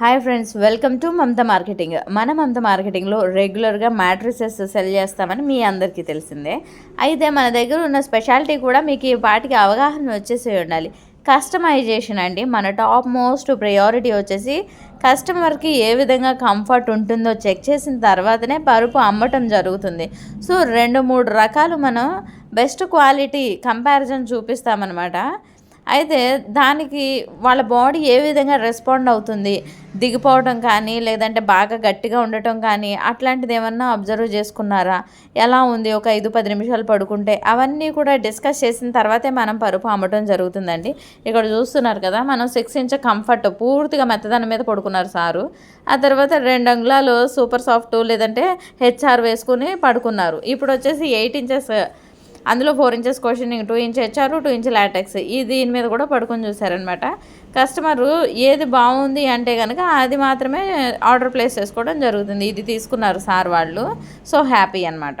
Hi friends welcome to Mamata marketing. మన మమత మార్కెటింగ్లో రెగ్యులర్గా matrices cell చేస్తామని మీ అందరికీ తెలిసిందే. అయితే మన దగ్గర ఉన్న స్పెషాలిటీ కూడా మీకు ఈ పాటికి అవగాహన వచ్చేసి ఉండాలి. కస్టమైజేషన్ అండి మన టాప్ మోస్ట్ ప్రయారిటీ వచ్చేసి కస్టమర్కి ఏ విధంగా కంఫర్ట్ ఉంటుందో చెక్ చేసిన తర్వాతనే పరుపు అమ్మటం జరుగుతుంది. సో రెండు మూడు రకాలు మనం బెస్ట్ క్వాలిటీ కంపారిజన్ చూపిస్తామన్నమాట. అయితే దానికి వాళ్ళ బాడీ ఏ విధంగా రెస్పాండ్ అవుతుంది? దిగిపోవడం కానీ లేదంటే బాగా గట్టిగా ఉండటం కానీ అట్లాంటిది ఏమన్నా అబ్జర్వ్ చేసుకున్నారా? ఎలా ఉంది? ఒక ఐదు పది నిమిషాలు పడుకుంటే అవన్నీ కూడా డిస్కస్ చేసిన తర్వాతే మనం పరుపు అమ్మటం జరుగుతుందండి. ఇక్కడ చూస్తున్నారు కదా మనం సిక్స్ ఇంచ్ కంఫర్ట్ పూర్తిగా మెత్తదాని మీద పడుకున్నారు సారు. ఆ తర్వాత రెండు అంగుళాలు సూపర్ సాఫ్ట్ లేదంటే హెచ్ఆర్ వేసుకుని పడుకున్నారు. ఇప్పుడు వచ్చేసి ఎయిట్ ఇంచెస్ అందులో four inches cushioning two inch HR two inch latex ఈ దీని మీద కూడా పడుకొని చూసారనమాట కస్టమరు ఏది బాగుంది అంటే కనుక అది మాత్రమే ఆర్డర్ ప్లేస్ చేసుకోవడం జరుగుతుంది. ఇది తీసుకున్నారు సార్ వాళ్ళు. సో హ్యాపీ అనమాట